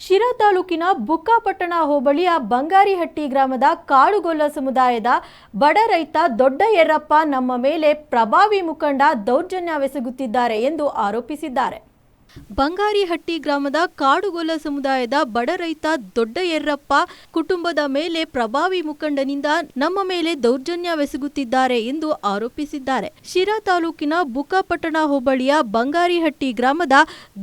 ಶಿರಾ ತಾಲೂಕಿನ ಬುಕ್ಕಾಪಟ್ಟಣ ಹೋಬಳಿಯ ಬಂಗಾರಿಹಟ್ಟಿ ಗ್ರಾಮದ ಕಾಡುಗೊಲ್ಲ ಸಮುದಾಯದ ಬಡ ರೈತ ದೊಡ್ಡ ಯರ್ರಪ್ಪ ನಮ್ಮ ಮೇಲೆ ಪ್ರಭಾವಿ ಮುಖಂಡ ದೌರ್ಜನ್ಯವೆಸಗುತ್ತಿದ್ದಾರೆ ಎಂದು ಆರೋಪಿಸಿದ್ದಾರೆ. ಬಂಗಾರಿಹಟ್ಟಿ ಗ್ರಾಮದ ಕಾಡುಗೊಲ್ಲ ಸಮುದಾಯದ ಬಡ ರೈತ ದೊಡ್ಡ ಯರ್ರಪ್ಪ ಕುಟುಂಬದ ಮೇಲೆ ಪ್ರಭಾವಿ ಮುಖಂಡನಿಂದ ನಮ್ಮ ಮೇಲೆ ದೌರ್ಜನ್ಯವೆಸಗುತ್ತಿದ್ದಾರೆ ಎಂದು ಆರೋಪಿಸಿದ್ದಾರೆ. ಶಿರಾ ತಾಲೂಕಿನ ಬುಕ್ಕಾಪಟ್ಟಣ ಹೋಬಳಿಯ ಬಂಗಾರಿಹಟ್ಟಿ ಗ್ರಾಮದ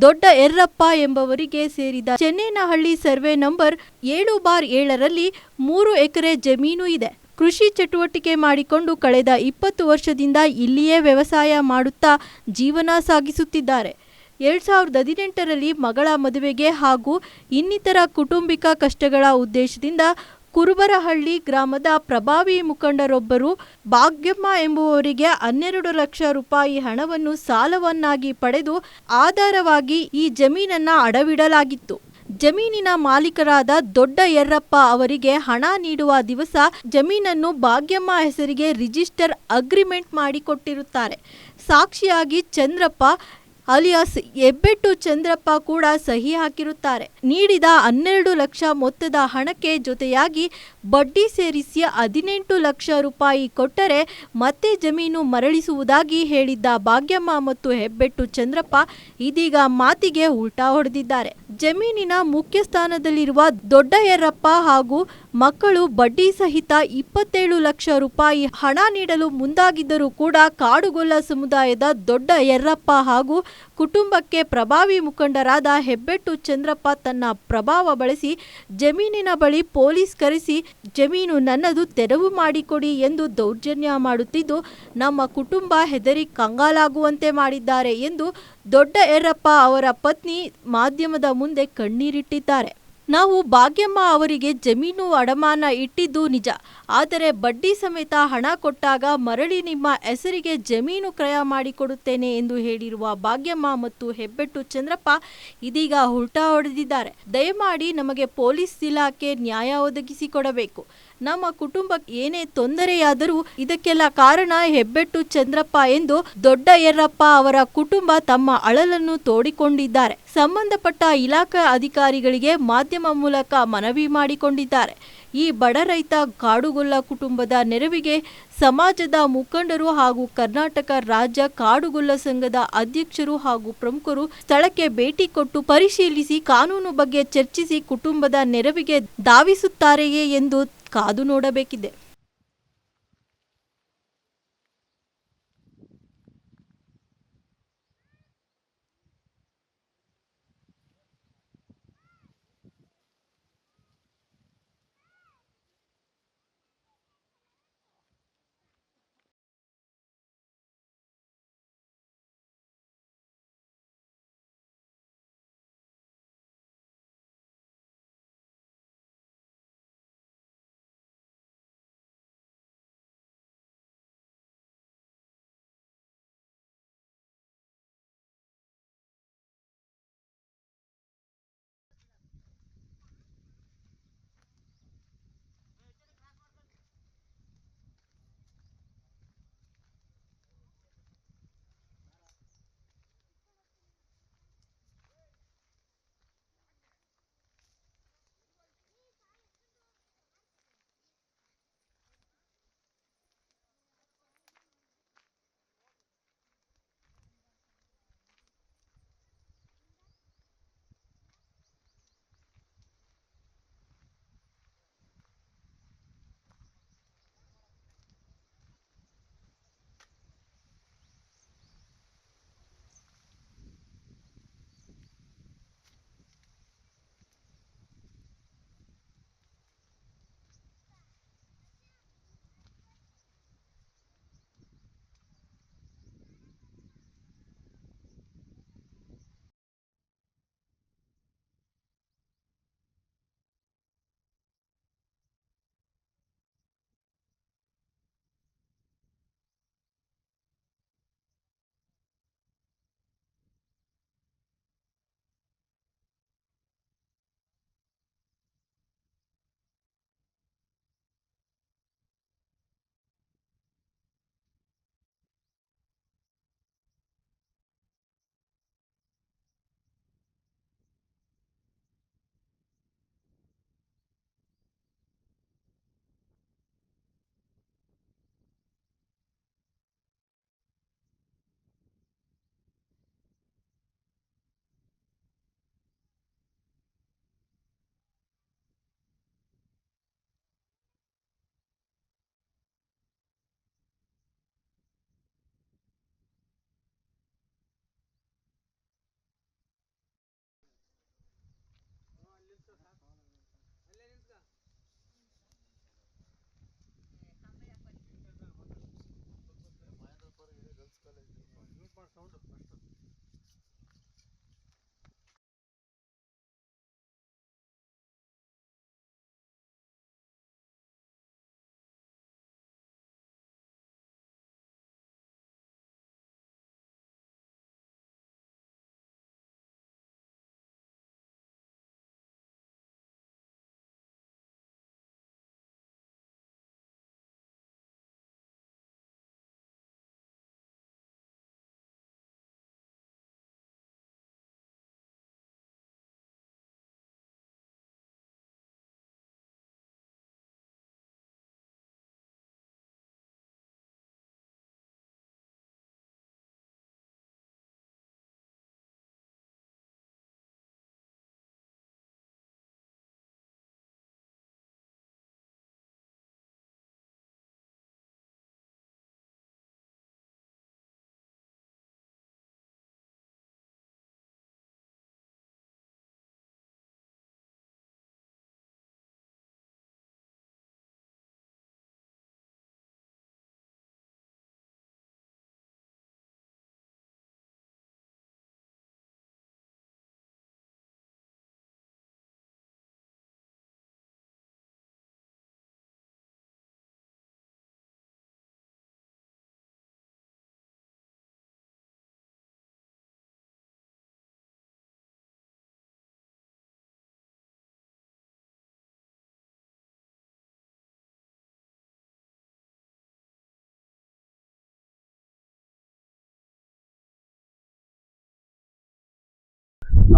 ದೊಡ್ಡ ಯರ್ರಪ್ಪ ಎಂಬವರಿಗೆ ಸೇರಿದ ಚೆನ್ನೇನಹಳ್ಳಿ ಸರ್ವೆ ನಂಬರ್ ಏಳು ಬಾರ್ ಏಳರಲ್ಲಿ ಮೂರು ಎಕರೆ ಜಮೀನು ಇದೆ. ಕೃಷಿ ಚಟುವಟಿಕೆ ಮಾಡಿಕೊಂಡು ಕಳೆದ ಇಪ್ಪತ್ತು ವರ್ಷದಿಂದ ಇಲ್ಲಿಯೇ ವ್ಯವಸಾಯ ಮಾಡುತ್ತಾ ಜೀವನ ಸಾಗಿಸುತ್ತಿದ್ದಾರೆ. ಎರಡ್ ಸಾವಿರದ ಹದಿನೆಂಟರಲ್ಲಿ ಮಗಳ ಮದುವೆಗೆ ಹಾಗೂ ಇನ್ನಿತರ ಕುಟುಂಬಿಕ ಕಷ್ಟಗಳ ಉದ್ದೇಶದಿಂದ ಕುರುಬರಹಳ್ಳಿ ಗ್ರಾಮದ ಪ್ರಭಾವಿ ಮುಖಂಡರೊಬ್ಬರು ಭಾಗ್ಯಮ್ಮ ಎಂಬುವವರಿಗೆ ಹನ್ನೆರಡು ಲಕ್ಷ ರೂಪಾಯಿ ಹಣವನ್ನು ಸಾಲವನ್ನಾಗಿ ಪಡೆದು ಆಧಾರವಾಗಿ ಈ ಜಮೀನನ್ನ ಅಡವಿಡಲಾಗಿತ್ತು. ಜಮೀನಿನ ಮಾಲೀಕರಾದ ದೊಡ್ಡ ಯರ್ರಪ್ಪ ಅವರಿಗೆ ಹಣ ನೀಡುವ ದಿವಸ ಜಮೀನನ್ನು ಭಾಗ್ಯಮ್ಮ ಹೆಸರಿಗೆ ರಿಜಿಸ್ಟರ್ ಅಗ್ರಿಮೆಂಟ್ ಮಾಡಿಕೊಟ್ಟಿರುತ್ತಾರೆ. ಸಾಕ್ಷಿಯಾಗಿ ಚಂದ್ರಪ್ಪ ಅಲಿಯಾಸ್ ಹೆಬ್ಬೆಟ್ಟು ಚಂದ್ರಪ್ಪ ಕೂಡ ಸಹಿ ಹಾಕಿರುತ್ತಾರೆ. ನೀಡಿದ ಹನ್ನೆರಡು ಲಕ್ಷ ಮೊತ್ತದ ಹಣಕ್ಕೆ ಜೊತೆಯಾಗಿ ಬಡ್ಡಿ ಸೇರಿಸಿ ಹದಿನೆಂಟು ಲಕ್ಷ ರೂಪಾಯಿ ಕೊಟ್ಟರೆ ಮತ್ತೆ ಜಮೀನು ಮರಳಿಸುವುದಾಗಿ ಹೇಳಿದ್ದ ಭಾಗ್ಯಮ್ಮ ಮತ್ತು ಹೆಬ್ಬೆಟ್ಟು ಚಂದ್ರಪ್ಪ ಇದೀಗ ಮಾತಿಗೆ ಉಲ್ಟಾ ಹೊಡೆದಿದ್ದಾರೆ. ಜಮೀನಿನ ಮುಖ್ಯ ಸ್ಥಾನದಲ್ಲಿರುವ ದೊಡ್ಡ ಯರ್ರಪ್ಪ ಹಾಗೂ ಮಕ್ಕಳು ಬಡ್ಡಿ ಸಹಿತ ಇಪ್ಪತ್ತೇಳು ಲಕ್ಷ ರೂಪಾಯಿ ಹಣ ನೀಡಲು ಮುಂದಾಗಿದ್ದರೂ ಕೂಡ ಕಾಡುಗೊಲ್ಲ ಸಮುದಾಯದ ದೊಡ್ಡ ಯರ್ರಪ್ಪ ಹಾಗೂ ಕುಟುಂಬಕ್ಕೆ ಪ್ರಭಾವಿ ಮುಖಂಡರಾದ ಹೆಬ್ಬೆಟ್ಟು ಚಂದ್ರಪ್ಪ ತನ್ನ ಪ್ರಭಾವ ಬಳಸಿ ಜಮೀನಿನ ಬಳಿ ಪೊಲೀಸ್ ಕರೆಸಿ, ಜಮೀನು ನನ್ನದು, ತೆರವು ಮಾಡಿಕೊಡಿ ಎಂದು ದೌರ್ಜನ್ಯ ಮಾಡುತ್ತಿದ್ದು, ನಮ್ಮ ಕುಟುಂಬ ಹೆದರಿ ಕಂಗಾಲಾಗುವಂತೆ ಮಾಡಿದ್ದಾರೆ ಎಂದು ದೊಡ್ಡ ಯರ್ರಪ್ಪ ಅವರ ಪತ್ನಿ ಮಾಧ್ಯಮದ ಮುಂದೆ ಕಣ್ಣೀರಿಟ್ಟಿದ್ದಾರೆ. ನಾವು ಭಾಗ್ಯಮ್ಮ ಅವರಿಗೆ ಜಮೀನು ಅಡಮಾನ ಇಟ್ಟಿದ್ದು ನಿಜ. ಆದರೆ ಬಡ್ಡಿ ಸಮೇತ ಹಣ ಕೊಟ್ಟಾಗ ಮರಳಿ ನಿಮ್ಮ ಹೆಸರಿಗೆ ಜಮೀನು ಕ್ರಯ ಮಾಡಿಕೊಡುತ್ತೇನೆ ಎಂದು ಹೇಳಿರುವ ಭಾಗ್ಯಮ್ಮ ಮತ್ತು ಹೆಬ್ಬೆಟ್ಟು ಚಂದ್ರಪ್ಪ ಇದೀಗ ಉಲ್ಟಾ ಹೊಡೆದಿದ್ದಾರೆ. ದಯಮಾಡಿ ನಮಗೆ ಪೊಲೀಸ್ ಇಲಾಖೆ ನ್ಯಾಯ ಒದಗಿಸಿಕೊಡಬೇಕು ನಮ್ಮ ಕುಟುಂಬಕ್ಕೆ ಏನೇ ತೊಂದರೆಯಾದರೂ ಇದಕ್ಕೆಲ್ಲ ಕಾರಣ ಹೆಬ್ಬೆಟ್ಟು ಚಂದ್ರಪ್ಪ ಎಂದು ದೊಡ್ಡ ಯರ್ರಪ್ಪ ಅವರ ಕುಟುಂಬ ತಮ್ಮ ಅಳಲನ್ನು ತೋಡಿಕೊಂಡಿದ್ದಾರೆ. ಸಂಬಂಧಪಟ್ಟ ಇಲಾಖಾ ಅಧಿಕಾರಿಗಳಿಗೆ ಮಾಧ್ಯಮ ಮೂಲಕ ಮನವಿ ಮಾಡಿಕೊಂಡಿದ್ದಾರೆ. ಈ ಬಡ ರೈತ ಕಾಡುಗೊಲ್ಲ ಕುಟುಂಬದ ನೆರವಿಗೆ ಸಮಾಜದ ಮುಖಂಡರು ಹಾಗೂ ಕರ್ನಾಟಕ ರಾಜ್ಯ ಕಾಡುಗೊಲ್ಲ ಸಂಘದ ಅಧ್ಯಕ್ಷರು ಹಾಗೂ ಪ್ರಮುಖರು ಸ್ಥಳಕ್ಕೆ ಭೇಟಿ ಕೊಟ್ಟು ಪರಿಶೀಲಿಸಿ ಕಾನೂನು ಬಗ್ಗೆ ಚರ್ಚಿಸಿ ಕುಟುಂಬದ ನೆರವಿಗೆ ಧಾವಿಸುತ್ತಾರೆಯೇ ಎಂದು ಕಾದು ನೋಡಬೇಕಿದೆ.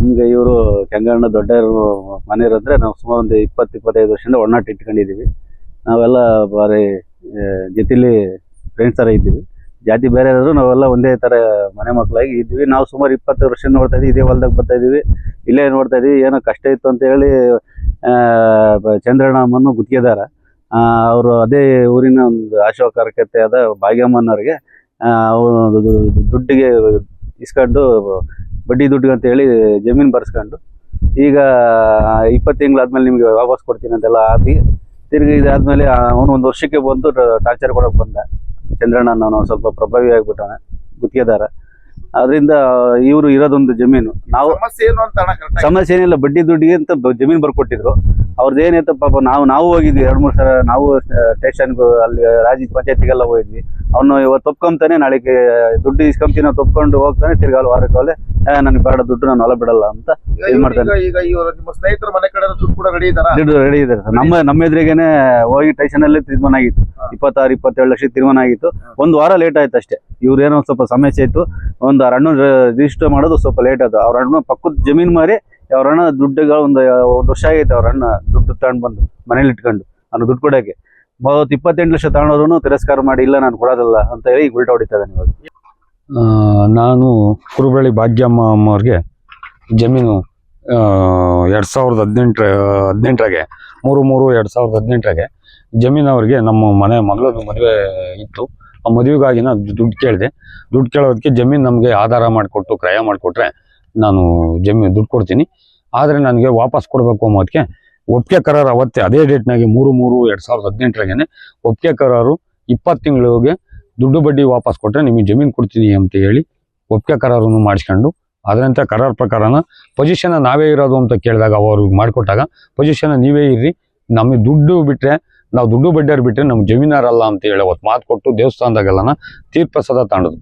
ನಮ್ಗೆ ಇವರು ಕೆಂಗಣ್ಣ ದೊಡ್ಡ ಮನೆ ಇರೋದ್ರೆ ನಾವು ಸುಮಾರು ಒಂದು ಇಪ್ಪತ್ತು ಇಪ್ಪತ್ತೈದು ವರ್ಷದಿಂದ ಒಡನಾಟ ಇಟ್ಕೊಂಡಿದ್ದೀವಿ. ನಾವೆಲ್ಲ ಬಾರಿ ಜೊತೆಲಿ ಫ್ರೆಂಡ್ಸ್ ಥರ ಇದ್ದೀವಿ. ಜಾತಿ ಬೇರೆ ಇರೋದು ನಾವೆಲ್ಲ ಒಂದೇ ಥರ ಮನೆ ಮಕ್ಕಳಾಗಿ ಇದ್ವಿ ನಾವು ಸುಮಾರು ಇಪ್ಪತ್ತು ವರ್ಷ ನೋಡ್ತಾ ಇದೀವಿ ಇದೇ ಹೊಲ್ದಾಗ ಬರ್ತಾ ಇದೀವಿ ಇಲ್ಲೇ ನೋಡ್ತಾ ಇದೀವಿ ಏನೋ ಕಷ್ಟ ಇತ್ತು ಅಂತ ಹೇಳಿ ಆ, ಬ- ಚಂದ್ರಣ್ಣ ಅಮ್ಮನ್ನು ಗುತ್ತಿಗೆದಾರ. ಅವರು ಅದೇ ಊರಿನ ಒಂದು ಆಶಾ ಆದ ಭಾಗ್ಯಮ್ಮನವ್ರಿಗೆ ಅವರು ದುಡ್ಡಿಗೆ ಇಸ್ಕೊಂಡು ಬಡ್ಡಿ ದುಡ್ಡು ಅಂತ ಹೇಳಿ ಜಮೀನು ಬರ್ಸ್ಕೊಂಡು ಈಗ ಇಪ್ಪತ್ತು ತಿಂಗಳಾದ್ಮೇಲೆ ನಿಮಗೆ ವಾಪಸ್ ಕೊಡ್ತೀನಿ ಅಂತೆಲ್ಲ ಆಗಿ ತಿರುಗಿ ಇದಾದ್ಮೇಲೆ ಅವನು ಒಂದು ವರ್ಷಕ್ಕೆ ಬಂದು ಟಾರ್ಚರ್ ಕೊಡೋಕೆ ಬಂದ. ಚಂದ್ರಣ್ಣ ನಾನು ಸ್ವಲ್ಪ ಪ್ರಭಾವಿ ಆಗ್ಬಿಟ್ಟಾನೆ ಗುತ್ತಿಗೆದಾರ. ಅದರಿಂದ ಇವರು ಇರೋದೊಂದು ಜಮೀನು. ನಾವು ಸಮಸ್ಯೆ ಏನಿಲ್ಲ ಬಡ್ಡಿ ದುಡ್ಡಿಗೆ ಅಂತ ಜಮೀನು ಬರ್ಕೊಟ್ಟಿದ್ರು. ಅವ್ರದ್ದು ಏನಿತ್ತು ಪಾಪ ನಾವು ನಾವು ಹೋಗಿದ್ವಿ ಎರಡು ಮೂರು ಸಲ ನಾವು ಸ್ಟೇಷನ್ಗೂ ಅಲ್ಲಿ ರಾಜ್ಯ ಪಂಚಾಯತಿಗೆಲ್ಲ ಹೋಗಿದ್ವಿ. ಅವನು ಇವತ್ತು ಒಪ್ಕೊಂತಾನೆ ನಾಳೆಗೆ ದುಡ್ಡು ಇಸ್ಕೊಂತೀನಿ ತಪ್ಕೊಂಡು ಹೋಗ್ತಾನೆ ತಿರ್ಗಾಲ ವಾರಕ್ಕೆ ನನಗೆ ಬೇಡ ದುಡ್ಡು ನಾನು ಹೊಲ ಬಿಡಲ್ಲ ಅಂತ ಏನ್ ಮಾಡ್ತಾನೆ? ಈಗ ಈಗ ಇವರು ನಿಮ್ಮ ಸ್ನೇಹಿತರ ಮನೆ ಕಡೆ ದುಡ್ಡು ಕೂಡ ರೆಡಿ ಇದಾರ ದುಡ್ಡು ರೆಡಿ ಇದೆ ಸರ್. ನಮ್ಮ ನಮ್ಮ ಎದುರಿಗೇನೆ ಹೋಗಿ ಟೈಸನ್ ಅಲ್ಲಿ ತೀರ್ಮಾನ ಆಗಿತ್ತು. ಇಪ್ಪತ್ತಾರು ಇಪ್ಪತ್ತೇಳು ಲಕ್ಷ ತೀರ್ಮಾನ ಆಗಿತ್ತು. ಒಂದು ವಾರ ಲೇಟ್ ಆಯ್ತು ಅಷ್ಟೇ. ಇವ್ರೇನೋ ಸ್ವಲ್ಪ ಸಮಸ್ಯೆ ಇತ್ತು. ಒಂದು ಅಣ್ಣ ರಿಜಿಸ್ಟರ್ ಮಾಡೋದು ಸ್ವಲ್ಪ ಲೇಟ್ ಆಯ್ತು. ಅವ್ರ ಹಣ್ಣು ಪಕ್ಕದ ಜಮೀನ್ ಮಾರಿ ಅವ್ರ ಅಣ್ಣ ದುಡ್ಡುಗಳು ಒಂದು ಒಂದು ವರ್ಷ ಆಗೈತೆ ಅವ್ರ ಅಣ್ಣ ದುಡ್ಡು ತಗೊಂಡು ಬಂದು ಮನೇಲಿ ಇಟ್ಕೊಂಡು. ನಾನು ದುಡ್ಡು ಕೊಡಕ್ಕೆ. ಮೂವತ್ತು ಇಪ್ಪತ್ತೆಂಟು ಲಕ್ಷ ತಗೊಂಡ್ರು ತಿರಸ್ಕಾರ ಮಾಡಿ ಇಲ್ಲ ನಾನು ಕೊಡೋದಲ್ಲ ಅಂತ ಹೇಳಿ ಉಲ್ಟಾ ಹೊಡಿತಾ ಇದ್ದಾನೆ ಇವಾಗ. ನಾನು ಕುರುಬಳ್ಳಿ ಭಾಗ್ಯಮ್ಮ ಅಮ್ಮವ್ರಿಗೆ ಜಮೀನು ಎರಡು ಸಾವಿರದ ಹದಿನೆಂಟರ, ಹದಿನೆಂಟರಾಗೆ, ಮೂರು ಮೂರು ಎರಡು ಸಾವಿರದ ಹದಿನೆಂಟರಾಗೆ ಜಮೀನು ಅವರಿಗೆ ನಮ್ಮ ಮನೆ ಮಗಳದು ಮದುವೆ ಇತ್ತು. ಆ ಮದುವೆಗಾಗಿ ನಾನು ದುಡ್ಡು ಕೇಳಿದೆ. ದುಡ್ಡು ಕೇಳೋದಕ್ಕೆ ಜಮೀನು ನಮಗೆ ಆಧಾರ ಮಾಡಿಕೊಟ್ಟು, ಕ್ರಯ ಮಾಡಿಕೊಟ್ರೆ ನಾನು ಜಮೀನು ದುಡ್ಡು ಕೊಡ್ತೀನಿ. ಆದರೆ ನನಗೆ ವಾಪಸ್ ಕೊಡಬೇಕು ಅನ್ನೋದಕ್ಕೆ ಒಪ್ಪಿಗೆ ಕರಾರು ಅವತ್ತೇ, ಅದೇ ಡೇಟ್ನಾಗೆ ಮೂರು ಮೂರು ಎರಡು ಸಾವಿರದ ಹದಿನೆಂಟರಾಗೇನೆ ಒಪ್ಪಿಗೆ ಕರಾರು ಇಪ್ಪತ್ತು ತಿಂಗಳಿಗೆ ದುಡ್ಡು ಬಡ್ಡಿ ವಾಪಸ್ ಕೊಟ್ಟರೆ ನಿಮಗೆ ಜಮೀನು ಕೊಡ್ತೀನಿ ಅಂತ ಹೇಳಿ ಒಪ್ಪಿಗೆ ಕರಾರನ್ನು ಮಾಡಿಸ್ಕೊಂಡು ಅದರಂತೆ ಕರಾರ್ ಪ್ರಕಾರನ ಪೊಸಿಷನ್ ನಾವೇ ಇರೋದು ಅಂತ ಕೇಳಿದಾಗ ಅವರು ಮಾಡಿಕೊಟ್ಟಾಗ ಪೊಸಿಷನ್ ನೀವೇ ಇರ್ರಿ. ನಮಗೆ ದುಡ್ಡು ಬಿಟ್ಟರೆ ನಾವು ದುಡ್ಡು ಬಡ್ಡಿಯವ್ರು ಬಿಟ್ಟರೆ ನಮ್ಗೆ ಜಮೀನಾರಲ್ಲ ಅಂತ ಹೇಳಿ ಅವತ್ತು ಮಾತು ಕೊಟ್ಟು ದೇವಸ್ಥಾನದಾಗೆಲ್ಲ ತೀರ್ಪ್ರಸಾದ ತಾಂಡದು.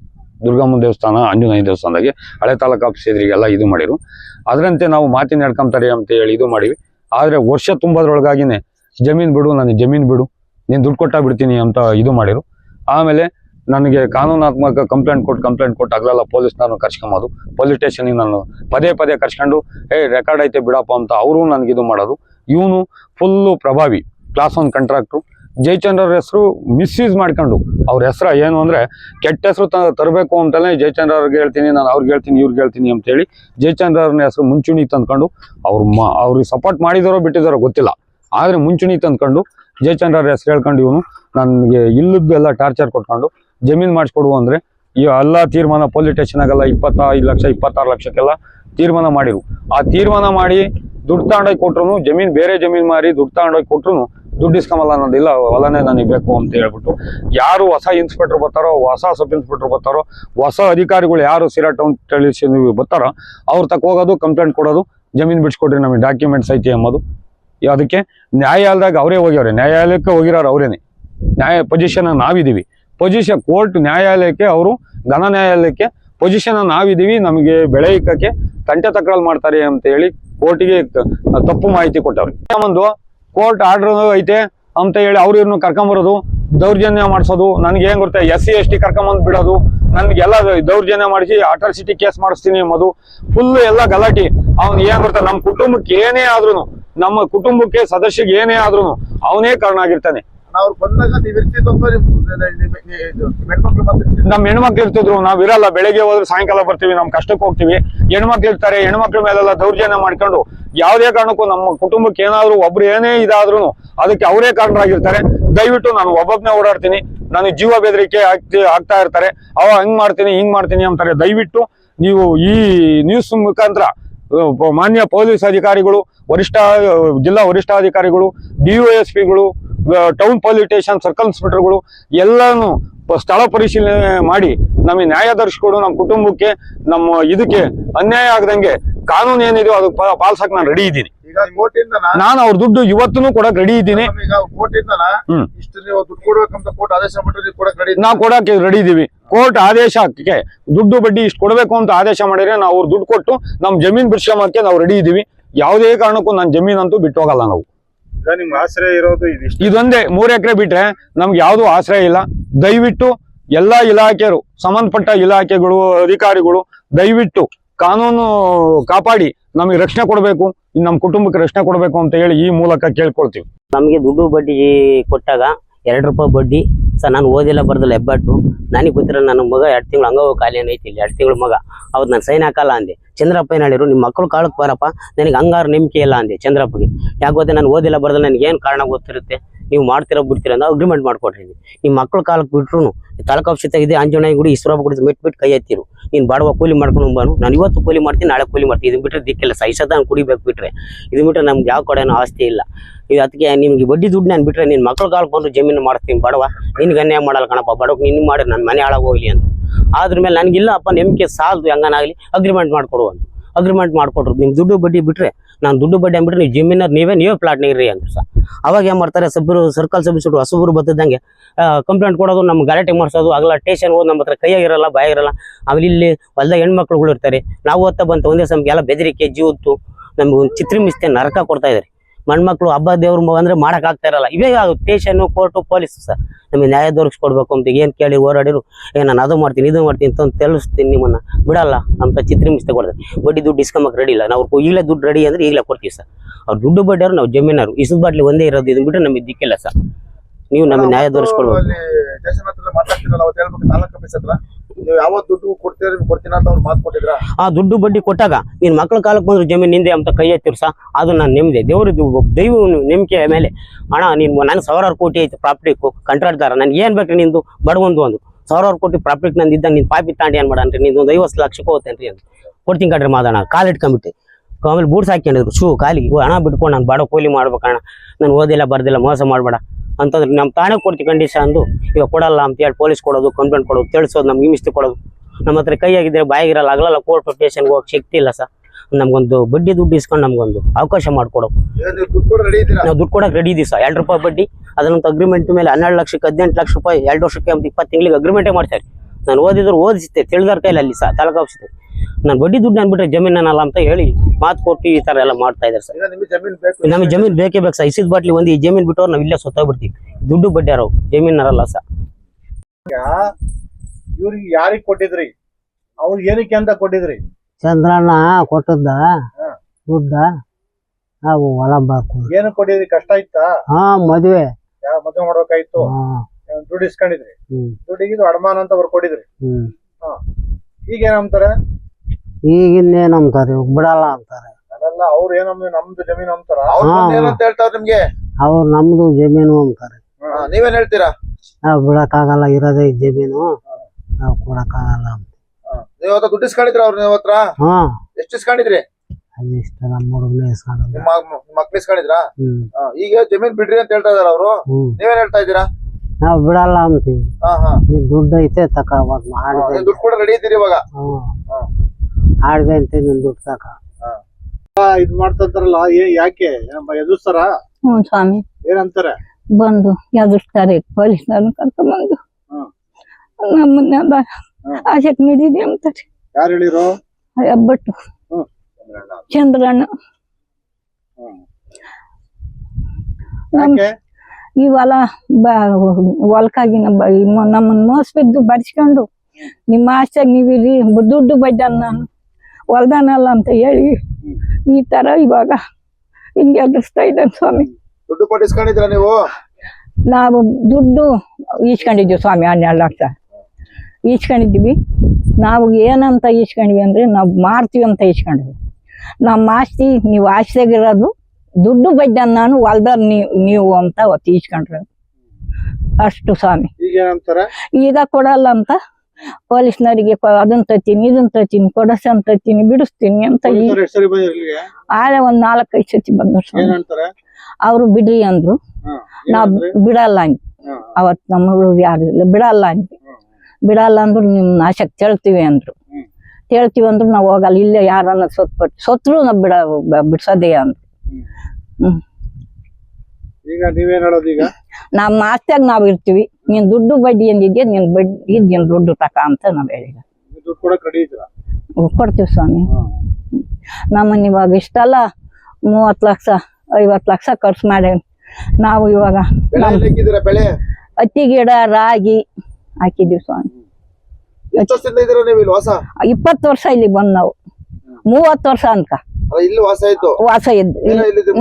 ದುರ್ಗಮ್ಮನ ದೇವಸ್ಥಾನ ಆಂಜನೇಯ ದೇವಸ್ಥಾನದಾಗೆ ಹಳೆ ತಾಲೂಕು ಆಫೀಸ್ ಇದು ಮಾಡಿರು. ಅದರಂತೆ ನಾವು ಮಾತಿನ ನಡ್ಕೊಂತಾರೆ ಅಂತ ಹೇಳಿ ಇದು ಮಾಡಿವಿ. ಆದರೆ ವರ್ಷ ತುಂಬೋದ್ರೊಳಗಾಗಿನೇ, ಜಮೀನು ಬಿಡು, ನನಗೆ ಜಮೀನು ಬಿಡು, ನೀನು ದುಡ್ಡು ಕೊಟ್ಟ ಬಿಡ್ತೀನಿ ಅಂತ ಇದು ಮಾಡಿರು. ಆಮೇಲೆ ನನಗೆ ಕಾನೂನಾತ್ಮಕ ಕಂಪ್ಲೇಂಟ್ ಕೊಟ್ಟು ಕಂಪ್ಲೇಂಟ್ ಕೊಟ್ಟು ಆಗಲೆಲ್ಲ ಪೊಲೀಸ್ ನಾನು ಕರ್ಸ್ಕೊಂಬೋದು. ಪೊಲೀಸ್ ಸ್ಟೇಷನಿಗೆ ನಾನು ಪದೇ ಪದೇ ಕರ್ಸ್ಕೊಂಡು, ಏ ರೆಕಾರ್ಡ್ ಐತೆ ಬಿಡಪ್ಪ ಅಂತ ಅವರು ನನಗೆ ಇದು ಮಾಡೋದು. ಇವನು ಫುಲ್ಲು ಪ್ರಭಾವಿ ಕ್ಲಾಸ್ ಒನ್ ಕಂಟ್ರಾಕ್ಟ್ರು ಜಯಚಂದ್ರವ್ರ ಹೆಸರು ಮಿಸ್ಯೂಸ್ ಮಾಡ್ಕೊಂಡು. ಅವ್ರ ಹೆಸರು ಏನು ಅಂದರೆ, ಕೆಟ್ಟ ಹೆಸರು ತರಬೇಕು ಅಂತಲೇ ಜಯಚಂದ್ರ ಅವ್ರಿಗೆ ಹೇಳ್ತೀನಿ, ನಾನು ಅವ್ರಿಗೆ ಹೇಳ್ತೀನಿ, ಇವ್ರಿಗೆ ಹೇಳ್ತೀನಿ ಅಂತೇಳಿ ಜಯಚಂದ್ರನ ಹೆಸರು ಮುಂಚೂಣಿ ತಂದ್ಕೊಂಡು, ಅವ್ರು ಮ ಅವ್ರಿಗೆ ಸಪೋರ್ಟ್ ಮಾಡಿದಾರೋ ಬಿಟ್ಟಿದಾರೋ ಗೊತ್ತಿಲ್ಲ. ಆದರೆ ಮುಂಚೂಣಿ ತಂದ್ಕೊಂಡು ಜಯಚಂದ್ರವ್ರ ಹೆಸರು ಹೇಳ್ಕೊಂಡು ಇವನು, ನನಗೆ ಇಲ್ಲದ್ದು ಎಲ್ಲ ಟಾರ್ಚರ್ ಕೊಟ್ಕೊಂಡು ಜಮೀನು ಮಾಡಿಸ್ಕೊಡು ಅಂದರೆ ಈ ಎಲ್ಲ ತೀರ್ಮಾನ ಪೊಲೀಸ್ ಆಗಲ್ಲ ಇಪ್ಪತ್ತೈದು ಲಕ್ಷ ಇಪ್ಪತ್ತಾರು ಲಕ್ಷಕ್ಕೆಲ್ಲ ತೀರ್ಮಾನ ಮಾಡಿರು. ಆ ತೀರ್ಮಾನ ಮಾಡಿ ದುಡ್ಡು ತಗೊಂಡೋಗಿ ಕೊಟ್ರು ಜಮೀನು ಬೇರೆ ಜಮೀನು ಮಾರಿ ದುಡ್ಡು ತಗೊಂಡೋಗಿ ಕೊಟ್ರು ದುಡ್ಡು ಇಸ್ಕೊಂಬಲ್ಲ ಅನ್ನೋದಿಲ್ಲ, ಹೊಲನೇ ನನಗೆ ಬೇಕು ಅಂತ ಹೇಳ್ಬಿಟ್ಟು. ಯಾರು ಹೊಸ ಇನ್ಸ್ಪೆಕ್ಟರ್ ಬರ್ತಾರೋ, ಹೊಸ ಸಬ್ ಇನ್ಸ್ಪೆಕ್ಟರ್ ಬರ್ತಾರೋ, ಹೊಸ ಅಧಿಕಾರಿಗಳು ಯಾರು ಸಿರಾ ಟೌನ್ ನೀವು ಬರ್ತಾರೋ, ಅವ್ರ ತಕ್ಕ ಹೋಗೋದು ಕಂಪ್ಲೇಂಟ್ ಕೊಡೋದು, ಜಮೀನು ಬಿಡಿಸ್ಕೊಡ್ರಿ ನಮಗೆ ಡಾಕ್ಯುಮೆಂಟ್ಸ್ ಐತಿ ಎಂಬುದು. ಅದಕ್ಕೆ ನ್ಯಾಯಾಲಯದಾಗ ಅವರೇ ಹೋಗ್ಯವ್ರೆ. ನ್ಯಾಯಾಲಯಕ್ಕೆ ಹೋಗಿರೋರು ಅವರೇನೆ. ನ್ಯಾಯ ಪೊಸಿಷನ್ ನಾವಿದ್ದೀವಿ. ಪೊಸಿಷನ್ ಕೋರ್ಟ್ ನ್ಯಾಯಾಲಯಕ್ಕೆ ಅವರು ಘನ ನ್ಯಾಯಾಲಯಕ್ಕೆ ಪೊಸಿಷನ್ ನಾವಿದ್ದೀವಿ. ನಮಗೆ ಬೆಳೆ ಇಕ್ಕಕ್ಕೆ ತಂಟೆ ತಕರಾರು ಮಾಡ್ತಾರೆ ಅಂತ ಹೇಳಿ ಕೋರ್ಟಿಗೆ ತಪ್ಪು ಮಾಹಿತಿ ಕೊಟ್ಟವ್ರು. ಒಂದು ಕೋರ್ಟ್ ಆರ್ಡರ್ ಐತೆ ಅಂತ ಹೇಳಿ ಅವ್ರು ಇವ್ರನ್ನ ಕರ್ಕೊಂಬರೋದು ದೌರ್ಜನ್ಯ ಮಾಡಿಸೋದು. ನನಗೆ ಏನ್ ಗೊತ್ತೆ ಎಸ್ ಸಿ ಎಸ್ ಟಿ ಕರ್ಕೊಂಬಂದು ಬಿಡೋದು ನನ್ಗೆಲ್ಲ ದೌರ್ಜನ್ಯ ಮಾಡಿಸಿ ಅಟ್ರಾಸಿಟಿ ಕೇಸ್ ಮಾಡಿಸ್ತೀನಿ ಎಂಬುದು ಫುಲ್ ಎಲ್ಲ ಗಲಾಟಿ. ಅವ್ನು ಏನ್ ಗೊತ್ತಾ ನಮ್ಮ ಕುಟುಂಬಕ್ಕೆ ಏನೇ ಆದ್ರೂ ನಮ್ಮ ಕುಟುಂಬಕ್ಕೆ ಸದಸ್ಯಗೆ ಏನೇ ಆದ್ರೂ ಅವನೇ ಕಾರಣ ಆಗಿರ್ತಾನೆ. ಅವ್ರು ಬಂದಾಗ ನೀವು ಇರ್ತಿದ್ದು ಅಂತ ಹೆಣ್ಮಕ್ಳು ನಮ್ಮ ನಮ್ ಹೆಣ್ಮಕ್ಳು ಇರ್ತಿದ್ರು, ನಾವ್ ಇರಲ್ಲ, ಬೆಳಗ್ಗೆ ಹೋದ್ರೆ ಸಾಯಂಕಾಲ ಬರ್ತೀವಿ, ನಮ್ ಕಷ್ಟಕ್ಕೆ ಹೋಗ್ತೀವಿ. ಹೆಣ್ಮಕ್ಳು ಇರ್ತಾರೆ, ಹೆಣ್ಮಕ್ಳ ಮೇಲೆಲ್ಲ ದೌರ್ಜನ್ಯ ಮಾಡ್ಕೊಂಡು ಯಾವುದೇ ಕಾರಣಕ್ಕೂ ನಮ್ಮ ಕುಟುಂಬಕ್ಕೆ ಏನಾದ್ರು ಒಬ್ರು ಏನೇ ಇದಾದ್ರೂ ಅದಕ್ಕೆ ಅವರೇ ಕಾರಣರಾಗಿರ್ತಾರೆ. ದಯವಿಟ್ಟು ನಾನು ಒಬ್ಬೊಬ್ನೇ ಓಡಾಡ್ತೀನಿ. ನನಗೆ ಜೀವ ಬೆದರಿಕೆ ಆಗ್ತಿ, ಆಗ್ತಾ ಇರ್ತಾರೆ. ಅವ ಹಂಗ್ ಮಾಡ್ತೀನಿ, ಹಿಂಗ್ ಮಾಡ್ತೀನಿ ಅಂತಾರೆ. ದಯವಿಟ್ಟು ನೀವು ಈ ನ್ಯೂಸ್ ಮುಖಾಂತರ ಮಾನ್ಯ ಪೊಲೀಸ್ ಅಧಿಕಾರಿಗಳು, ವರಿಷ್ಠ, ಜಿಲ್ಲಾ ವರಿಷ್ಠಾಧಿಕಾರಿಗಳು D town police station circle ಇನ್ಸ್ಪೆಕ್ಟರ್ಗಳು ಎಲ್ಲಾನು ಸ್ಥಳ ಪರಿಶೀಲನೆ ಮಾಡಿ ನಮಗೆ ನ್ಯಾಯ ಕೊಡು ನಮ್ಮ ಕುಟುಂಬಕ್ಕೆ ನಮ್ಮ ಇದಕ್ಕೆ ಅನ್ಯಾಯ ಆಗದಂಗೆ ಕಾನೂನು ಏನಿದೆಯೋ ಅದಕ್ಕೆ ಪಾಲ್ಸಕ್ ನಾನು ರೆಡಿ ಇದ್ದೀನಿ. ನಾನು ಅವ್ರ ದುಡ್ಡು ಇವತ್ತೂ ಕೂಡ ರೆಡಿ ಇದ್ದೀನಿ. ನೀವು ದುಡ್ಡು ಕೊಡ್ಬೇಕಂತ ಕೋರ್ಟ್ ಆದೇಶ ಬಿಟ್ಟರೆ ನೀವು ರೆಡಿ ನಾವು ಕೊಡಕ್ಕೆ ರೆಡಿ ಇದೀವಿ ಕೋರ್ಟ್ ಆದೇಶಕ್ಕೆ ದುಡ್ಡು ಬಡ್ಡಿ ಇಷ್ಟು ಕೊಡಬೇಕು ಅಂತ ಆದೇಶ ಮಾಡಿದ್ರೆ ನಾವು ಅವ್ರು ದುಡ್ಡು ಕೊಟ್ಟು ನಮ್ಮ ಜಮೀನ್ ಬಿಡ್ಸ್ಕೊಂಬಕ್ಕೆ ನಾವು ರೆಡಿ ಇದೀವಿ ಯಾವುದೇ ಕಾರಣಕ್ಕೂ ನನ್ನ ಜಮೀನಂತೂ ಬಿಟ್ಟು ಹೋಗಲ್ಲ ನಾವು. ಆಶ್ರಯ ಇರೋದು ಇದಿಷ್ಟು. ಇದೊಂದೇ ಮೂರ್ ಎಕರೆ ಬಿಟ್ರೆ ನಮ್ಗೆ ಯಾವ್ದು ಆಶ್ರಯ ಇಲ್ಲ. ದಯವಿಟ್ಟು ಎಲ್ಲಾ ಇಲಾಖೆಯರು ಸಂಬಂಧಪಟ್ಟ ಇಲಾಖೆಗಳು ಅಧಿಕಾರಿಗಳು ದಯವಿಟ್ಟು ಕಾನೂನು ಕಾಪಾಡಿ ನಮಗೆ ರಕ್ಷಣೆ ಕೊಡಬೇಕು ನಮ್ಮ ಕುಟುಂಬಕ್ಕೆ ರಕ್ಷಣೆ ಕೊಡಬೇಕು ಅಂತ ಹೇಳಿ ಈ ಮೂಲಕ ಕೇಳ್ಕೊಳ್ತೀವಿ. ನಮಗೆ ದುಡ್ಡು ಬಡ್ಡಿ ಕೊಟ್ಟಾಗ ಎರಡು ರೂಪಾಯಿ ಬಡ್ಡಿ ಸರ್, ನಾನು ಓದಿಲ್ಲ, ಬರ್ದಿಲ್ಲ ಹೆಬ್ಬಟ್ಟು ನನಗೆ ಗೊತ್ತಿರೋ ನನ್ನ ಮಗ ಎರಡು ತಿಂಗಳು ಹಂಗ ಖಾಲಿ ಐತಿ ಇಲ್ಲಿ, ಎರಡು ತಿಂಗಳು ಮಗ. ಹೌದು ನಾನು ಸೈನ್ ಹಾಕಲ್ಲ ಅಂದೆ. ಚಂದ್ರಪ್ಪ ಏನು ನಿಮ್ಮ ಮಕ್ಕಳು ಕಾಳಕ್ಕೆ ಬರಪ್ಪ, ನನಗೆ ಹಂಗಾರು ನಂಬಿಕೆ ಇಲ್ಲ ಅಂದೆ ಚಂದ್ರಪ್ಪಗೆ. ಯಾಕೆ ಗೊತ್ತೆ, ನಾನು ಓದಿಲ್ಲ, ಬರ್ದಿಲ್ಲ, ನನಗೆ ಏನು ಕಾರಣ ಗೊತ್ತಿರುತ್ತೆ, ನೀವು ಮಾಡ್ತಿರೋ ಬಿಡ್ತೀರಾ ಅಂತ ಅಗ್ರಿಮೆಂಟ್ ಮಾಡ್ಕೊಟ್ರಿ ನಿಮ್ಮ ಮಕ್ಕಳು ಕಾಲಕ್ಕೆ ಬಿಟ್ರು ತಾಲೂಕು ಇದೆ ಆಂಜನೇಯ ಗುಡಿ ಇಸ್ರೋ ಗುಡಿ ಮೆಟ್ ಬಿಟ್ಟು ಕೈ ಎತ್ತಿರು. ನೀನು ಬಾಡುವ ಕೂಲಿ ಮಾಡ್ಕೊಂಡು ಬಾನು ನಾನು ಇವತ್ತು ಕೂಲಿ ಮಾಡ್ತೀನಿ, ನಾಳೆ ಕೂಲಿ ಮಾಡ್ತೀನಿ. ಇದು ಬಿಟ್ಟರೆ ದಿಕ್ಕಿಲ್ಲ. ಸಹಿಸದ ಕುಡಿಬೇಕು ಬಿಟ್ರೆ. ಇದು ಬಿಟ್ಟರೆ ನಮ್ಗೆ ಯಾವ ಕಡೆನೂ ಆಸ್ತಿ ಇಲ್ಲ. ಈಗ ಅದಕ್ಕೆ ನಿಮ್ಗೆ ಬಡ್ಡಿ ದುಡ್ಡು ನಾನು ಬಿಟ್ರೆ ನಿನ್ನ ಮಕ್ಳು ಕಾಲ್ ಬಂದು ಜಮೀನು ಮಾಡ್ತೀನಿ ಬಡವ. ನಿನ್ಗೆ ಅನ್ಯಾಯ ಮಾಡಲ್ಲ ಕಣಪ್ಪ ಬಡವ್ ನಿನ್ನ ಮಾಡಿ ನನ್ನ ಮನೆ ಹೋಗ್ಲಿ ಅಂತ. ಆದ್ರ ಮೇಲೆ ನನಗಿಲ್ಲ ಅಪ್ಪ, ನಂಬಿಕೆ ಸಾಲದು ಹೆಂಗನಾಗಲಿ ಅಗ್ರಿಮೆಂಟ್ ಮಾಡ್ಕೊಡು ಅಂತ. ಅಗ್ರಿಮೆಂಟ್ ಮಾಡ್ಕೊಟ್ರು ನಿಮ್ ದುಡ್ಡು ಬಡ್ಡಿ ಬಿಟ್ರೆ ನಾನು ದುಡ್ಡು ಬಡ್ಡಿ ಅಂದ್ಬಿಟ್ರೆ ನೀವು ಜಮೀನರ್ ನೀವೇ ನೀವೇ ಪ್ಲಾಟ್ನ ಇರ್ರಿ ಅಂತ ಸರ್. ಅವಾಗ ಏನ್ ಮಾಡ್ತಾರೆ ಸಬ್ಬರು ಸರ್ಕಲ್ ಸಬ್ಸಿಡಿ ಹೊಸಬ್ರು ಬತ್ತಿದ್ದಂಗೆ ಕಂಪ್ಲೇಂಟ್ ಕೊಡೋದು, ನಮ್ಮ ಗಲಾಟೆ ಮಾಡಿಸೋದು ಆಗಲ್ಲ ಟೇಷನ್ ಹೋಗಿ ನಮ್ಮ ಹತ್ರ ಕೈಯಾಗಿರಲ್ಲ ಬಾಯಾಗಿರಲ್ಲ ಆಮೇಲೆ ಇಲ್ಲಿ ಹೊಲ್ದಾಗ ಹೆಣ್ಮಕ್ಳುಗಳು ಇರ್ತಾರೆ. ನಾವು ಓದ್ತಾ ಬಂತು, ಒಂದೇ ಸಮಯ ಎಲ್ಲ ಬೆದರಿಕೆ ಜೀವತ್ತು ನಮ್ಗೆ ಒಂದು ಚಿತ್ರಿಮಿಸ್ತೆ ನರಕ ಕೊಡ್ತಾ ಇದ್ದಾರೆ ಮಣ್ಮಕ್ಳು ಹಬ್ಬ ದೇವ್ರ ಅಂದ್ರೆ ಮಾಡಕ್ ಆಗ್ತಾ ಇರಲ್ಲ. ಇವೇ ಸ್ಟೇಷನ್ ಕೋರ್ಟು ಪೊಲೀಸ್ ಸರ್ ನಮಗೆ ನ್ಯಾಯ ದೊರಕಿಸ್ಕೊಡ್ಬೇಕು ಅಂತ ಏನ್ ಕೇಳಿ ಹೋರಾಡಿರು? ಏ, ನಾನು ಅದು ಮಾಡ್ತೀನಿ, ಇದು ಮಾಡ್ತೀನಿ ಅಂತ ತಿಳಿಸ್ತೀನಿ ನಿಮ್ಮನ್ನ. ಬಿಡಲ್ಲ, ಅಂತ ಚಿತ್ರ ಮಿಸ್ ಕೊಡ್ತಾರೆ ಬಡ್ಡಿ ದುಡ್ಡು ಇಸ್ಕೊಂಬಕ್ ರೆಡಿ ಇಲ್ಲ. ನಾವು ಈಗಲೇ ದುಡ್ಡು ರೆಡಿ ಅಂದ್ರೆ ಈಗಲೇ ಕೊಡ್ತೀವಿ ಸರ್. ಅವ್ರು ದುಡ್ಡು ಬಡ್ಡಿಯವ್ರು ನಾವು ಜಮೀನಾರು ಇಸು ಬಾಟ್ಲಿ ಒಂದೇ ಇರೋದು ಇದನ್ನ ಬಿಟ್ಟರೆ ನಮಗೆ ದಿಕ್ಕಿಲ್ಲ ಸರ್. ನೀವು ನಮ್ಮ ನ್ಯಾಯ ಆಫೀಸ್ ನೀವು ಯಾವ ದುಡ್ಡು ಕೊಡ್ತೀರಿ ಕೊಡ್ತೀನಿ ಅಂತ ಅವ್ರು ಮಾತು ಕೊಟ್ಟಿದ್ರ? ಆ ದುಡ್ಡು ಬಡ್ಡಿ ಕೊಟ್ಟಾಗ ನಿನ್ ಮಕ್ಳ ಕಾಲಕ್ಕೆ ಬಂದ್ರು ಜಮೀನ್ ನಿಂದೆ ಅಂತ ಕೈ ಎತ್ತಿರ್ಸ? ಅದು ನಾನು ನೆಮ್ಮದಿ. ದೇವ್ರ ದೈವ ನಂಬಿಕೆ ಮೇಲೆ. ಹಣ ನೀನು ನನ್ನ ಸಾವಿರಾರು ಕೋಟಿ ಐತೆ ಪ್ರಾಪರ್ಟಿ ಕಂಟ್ರಾಕ್ಟ್ದಾರ ನನ್ಗೆ ಏನ್ ಬೇಕು ನಿಂದು? ಬಡವೊಂದು ಒಂದು ಸಾವಿರಾರು ಕೋಟಿ ಪ್ರಾಪರ್ಟಿ ನಂದು ಇದ್ದಂಗೆ ನಿನ್ ಪಾಪಿ ತಾಂಡಿ ಏನ್ ಮಾಡ್ರಿ ನೀನು ಒಂದು ಐವತ್ತು ಲಕ್ಷಕ್ಕೆ ಹೋಗ್ತೇನ್ರಿ ಅಂತ ಕೊಡ್ತೀನಿ ಕಣ್ರಿ ಮಾದಣ್ಣ. ಕಾಲ್ ಇಟ್ಕೊಂಬಿಟ್ಟು. ಆಮೇಲೆ ಬೂಡ್ಸ್ ಹಾಕ್ಯಂಡಿದ್ರು ಶೂ ಕಾಲಿಗೆ. ಹಣ ಬಿಟ್ಕೊಂಡು ನಾನು ಬಡ ಕೂಲಿ ಮಾಡ್ಬೇಕಣ್ಣ. ನಾನು ಓದಿಲ್ಲ ಬರ್ದಿಲ್ಲ ಮೋಸ ಮಾಡಬೇಡ. ಅಂತಂದ್ರೆ ನಮ್ಮ ತಾಣಕ್ಕೆ ಕೊಡ್ತೀವಿ ಕಂಡೀಷನ್ ಅಂದು, ಇವಾಗ ಕೊಡಲ್ಲ ಅಂತ ಹೇಳಿ ಪೊಲೀಸ್ ಕೊಡೋದು ಕಂಪ್ಲೇಂಟ್ ಕೊಡೋದು, ತಿಳಿಸೋದು, ನಮ್ಗೆ ಮಿಸ್ತಿ ಕೊಡೋದು. ನಮ್ಮ ಹತ್ರ ಕೈಯಾಗಿದ್ರೆ ಬಾಯಿಗಿರಲ್ಲ ಆಗಲ್ಲ ಕೋರ್ಟ್ ಸ್ಟೇಷನ್ಗೆ ಹೋಗಕ್ಕೆ ಶಕ್ತಿ ಇಲ್ಲ ಸರ್. ನಮ್ಗೊಂದು ಬಡ್ಡಿ ದುಡ್ಡು ಇಸ್ಕೊಂಡು ನಮ್ಗೊಂದು ಅವಕಾಶ ಮಾಡ್ಕೊಡು ಈಗ ನೀವು ದುಡ್ಡು ಕೊಡಕ್ಕೆ ರೆಡಿ ಇದೀವಿ ಸರ್. ಎರಡು ರೂಪಾಯಿ ಬಡ್ಡಿ, ಅದನ್ನೊಂದು ಅಗ್ರಿಮೆಂಟ್ ಮೇಲೆ ಹನ್ನೆರಡು ಲಕ್ಷಕ್ಕೆ ಹದಿನೆಂಟು ಲಕ್ಷ ರೂಪಾಯಿ, ಎರಡು ವರ್ಷಕ್ಕೆ ಅಂತ ಇಪ್ಪತ್ತು ತಿಂಗಳಿಗೆ ಅಗ್ರಿಮೆಂಟೇ ಮಾಡ್ತಾರೆ. ನಾನು ಓದಿದ್ರು ಓದಿಸುತ್ತೆ ತಿಳಿದಾರ್ ಕೈಲಿ ಅಲ್ಲಿ ಸರ್, ತಾಲೂಕು ನಾನು ಬಡ್ಡಿ ದುಡ್ಡು ಅನ್ಬಿಟ್ರೆ ಅನ್ನಲ್ಲ ಅಂತ ಹೇಳಿ ಮಾತು ಕೊಟ್ಟು ಈ ತರ ಎಲ್ಲ ಮಾಡ್ತಾ ಇದ್ದಾರೆ ಸರ್. ನಿಮಗೆ ಜಮೀನು ಬೇಕು ನಮಗೆ ಜಮೀನು ಬೇಕೇ ಬೇಕು ಸರ್. ಇಸಿದ ಬಾಟ್ಲಿ ಒಂದು ಈ ಜಮೀನು ಬಿಟ್ಟವ್ರು ನಾವು ಇಲ್ಲೇ ಬಿಡ್ತೀವಿ ದುಡ್ಡು ಬಡ್ಡಿ ಯಾರು ಜಮೀನರಲ್ಲ ಸರ್. ಇವ್ರಿಗೆ ಯಾರಿಗೆ ಕೊಟ್ಟಿದ್ರಿ? ಅವ್ರು ಏನಕ್ಕೆ ಅಂತ ಕೊಟ್ಟಿದ್ರಿ? ಚಂದ್ರಣ್ಣ ಕೊಟ್ಟದ್ದ. ದುಡ್ಡ ನಾವು ಹೊಲ ಬಾಕು ಏನು ಕೊಟ್ಟಿದ್ರಿ? ಕಷ್ಟ ಆಯ್ತಾ? ಹಾ ಮದ್ವೆ. ಯಾವ ಮದುವೆ ಮಾಡ್ಬೇಕಾಯ್ತು? ದುಡ್ಡು ಇಸ್ಕೊಂಡಿದ್ರಿ? ದುಡ್ಡಿಗೆ ಇದು ಅಡಮಾನ ಅಂತ ಅವ್ರು ಕೊಟ್ಟಿದ್ರಿ? ಹ್ಮ್. ಈಗ ಏನಂತಾರೆ ಈಗಿನ್ನೇನ್ ಅಂತಾರೆ ಇವಾಗ ಬಿಡಲ್ಲ ಅಂತಾರೆ. ಅದೆಲ್ಲ ಅವ್ರು ಏನೋ ನಮ್ದು ಜಮೀನು ಅಂತಾರ. ಅವ್ರು ಹಾ. ಬಂದು ಏನಂತ ಹೇಳ್ತಾವ್ರ ನಿಮ್ಗೆ? ಅವ್ರು ನಮ್ದು ಜಮೀನು ಅಂತಾರೆ. ಹಾ, ನೀವೇನ್ ಹೇಳ್ತೀರಾ? ನಾವ್ ಬಿಡಕ್ ಆಗಲ್ಲ ಇರೋದೇ ಈ ಜಮೀನು. ನಾವು ಕೊಡಕ್ಕಾಗಲ್ಲ ಅಂತ. ನೀವು ಅವತ್ತ ದುಡ್ಡು ಇಸ್ಕೊಂಡಿದ್ರ ಅವ್ರು ನೀವು ಹತ್ರ? ಹಾ. ಎಷ್ಟು ಇಸ್ಕೊಂಡಿದ್ರಿ? ಅಲ್ಲಿ ಇಷ್ಟ ನಮ್ಮ ಹುಡುಗನೇ ಇಸ್ಕೊಳ್ಳೋದು ನಿಮ್ಮ ಮಕ್ಳು ಇಸ್ಕೊಂಡಿದ್ರಾ? ಹ್ಮ್. ಹಾ, ಈಗ ಜಮೀನ್ ಬಿಡ್ರಿ ಅಂತ ಹೇಳ್ತಾ ಇದ್ದಾರೆ ಅವರು. ಹ್ಮ್. ನೀವೇನ್ ಹೇಳ್ತಾ ಇದ್ದೀರಾ? ನಾವು ಬಿಡಲ್ಲ ಅಂತೀವಿ. ಹಾ ಹಾ. ಈ ದುಡ್ಡು ಐತೆ ತಕ ನೀವು ದುಡ್ಡು ಕೂಡ ರೆಡಿ ಇದ್ದೀರಿ ಇವಾಗ. ಹ್ಮ್. ಆಡ್ದೆ ಅಂತ ನಿನ್ ದುಡ್ಡು ತಕ ಇದ್ ಮಾಡ್ತಾರಲ್ಲ ಏ ಯಾಕೆ? ಎದುರಿಸ್ತಾರ ಹ್ಞೂ ಸ್ವಾಮಿ. ಏನಂತಾರೆ? ಬಂದು ಎದುರಿಸ್ತಾರೆ ಪೊಲೀಸ್ನವ್ರು ಕರ್ಕೊಂಬಂದು. ನಮ್ಮನ್ನ ಬ-. ಆಶಕ್ ನಡೀರಿ ಅಂತಾರೆ. ಯಾರು ಹೇಳಿರೋ? ಹೆಬ್ಬಟ್ಟು ಚಂದ್ರಣ್ಣ. ನಮ್ ಯಾಕೆ? ಈ ಹೊಲ ಬ ಹೊಲಕ್ಕಾಗಿ ನಮ್ಮ ನಮ್ಮನ್ನ ಮೋಸ್ಬಿದ್ದು ಬಡಿಸ್ಕೊಂಡು. ನಿಮ್ಮ ಆಸ್ತಿಯಾಗಿ ನೀವಿರಿ ದುಡ್ಡು ಬಡ್ಡ ನಾನು. ಹೊಲ್ದಾನಲ್ಲ ಅಂತ ಹೇಳಿ ಈ ತರ ಇವಾಗ ಹಿಂಗೆ ಎದುರಿಸ್ತಾ ಇದ್ದಾನೆ ಸ್ವಾಮಿ. ದುಡ್ಡು ಕೊಟ್ಟಿಸ್ಕೊಂಡಿದ್ರ ನೀವು? ನಾವು ದುಡ್ಡು ಈಸ್ಕೊಂಡಿದ್ವಿ ಸ್ವಾಮಿ ಹನ್ನೆರಡು ಲಕ್ಷ. ಈಸ್ಕೊಂಡಿದ್ವಿ ನಾವು ಏನಂತ ಈಸ್ಕೊಂಡ್ವಿ ಅಂದ್ರೆ ನಾವು ಮಾರ್ತೀವಿ ಅಂತ ಈಸ್ಕೊಂಡ್ವಿ ನಮ್ಮ ಆಸ್ತಿ ನೀವು ಆಸ್ತಿಯಾಗಿರೋದು ದುಡ್ಡು ಬಡ್ಡಿ ನಾನು ಹೊಲ್ದಾರ್ ನೀವು ನೀವು ಅಂತ ಅವತ್ತು ಈಸ್ಕೊಂಡ್ರೆ ಅಷ್ಟು ಸ್ವಾಮಿ. ಈಗ ಕೊಡಲ್ಲ ಅಂತ ಪೊಲೀಸ್ನವರಿಗೆ ಅದನ್ ಅದನ್ನ ತತ್ತೀನಿ ಇದನ್ನ ತತ್ತೀನಿ ಅಂತ ತತ್ತೀನಿ ಬಿಡಿಸ್ತೀನಿ ಅಂತ ಆಳೆ ಒಂದ್ ನಾಲ್ಕೈದು ಸತಿ ಬಂದ್ರು ಅವ್ರು ಬಿಡ್ರಿ ಅಂದ್ರು. ನಾವ್? ಬಿಡಲ್ಲ ಹಾ, ಅವತ್ ನಮ್ಮ ಯಾರು ಇಲ್ಲ ಬಿಡಲ್ಲ ಅಂದ್ವಿ ಬಿಡಲ್ಲ ಅಂದ್ರು ನಿಮ್ ನಾಶಕ್ ತೇಳ್ತೀವಿ ಅಂದ್ರು. ತೇಳ್ತೀವಿ ಅಂದ್ರು ನಾವು ಹೋಗಲ್ಲ ಇಲ್ಲೇ ಯಾರನ್ನ ಸೊತ್ಪಟ್ಟು ಸೊತ್ರು ನಾವ್ ಬಿಡ ಬಿಡ್ಸೋದೇ ಅಂದ್ರು. ಹ್ಮ್. ಈಗ ನಮ್ಮ ಆಸ್ತಿಯಾಗ ನಾವ್ ಇರ್ತೀವಿ. ನೀನ್ ದುಡ್ಡು ಬಡ್ಡಿ ಎಂದಿದ್ಯಾ? ನೀನ್ ಬಡ್ಡಿ ನೀನ್ ದುಡ್ಡು ತಕ ಅಂತ ನಾವ್ ಹೇಳಿದ ಕೊಡ್ತೀವಿ ಸ್ವಾಮಿ. ನಮ್ಮನ್ನ ಇವಾಗ ಇಷ್ಟಲ್ಲ ಮೂವತ್ ಲಕ್ಷ ಐವತ್ ಲಕ್ಷ ಖರ್ಚು ಮಾಡಿ ನಾವು ಇವಾಗ ಹತ್ತಿ ಗಿಡ ರಾಗಿ ಹಾಕಿದೀವಿ ಸ್ವಾಮಿ. ಇಪ್ಪತ್ತು ವರ್ಷ ಇಲ್ಲಿ ಬಂದ್ ನಾವು. ಮೂವತ್ತು ವರ್ಷ ಅಂತ ವಾಸ ಇದ್ದು?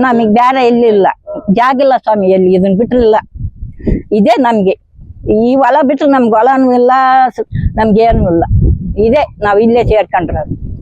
ನಮಗೆ ಬೇರೆ ಎಲ್ಲಿಲ್ಲ. ಜಾಗಿಲ್ಲ ಸ್ವಾಮಿ ಎಲ್ಲಿ ಇದನ್ ಬಿಟ್ಟಿಲ್ಲ ಇದೇ ನಮ್ಗೆ. ಈ ಹೊಲ ಬಿಟ್ರೆ ನಮ್ಗೆ ಹೊಲನೂ ಇಲ್ಲ ನಮ್ಗೇನು ಇಲ್ಲ. ಇದೇ ನಾವು ಇಲ್ಲೇ ಸೇರ್ಕೊಂಡ್ರೆ.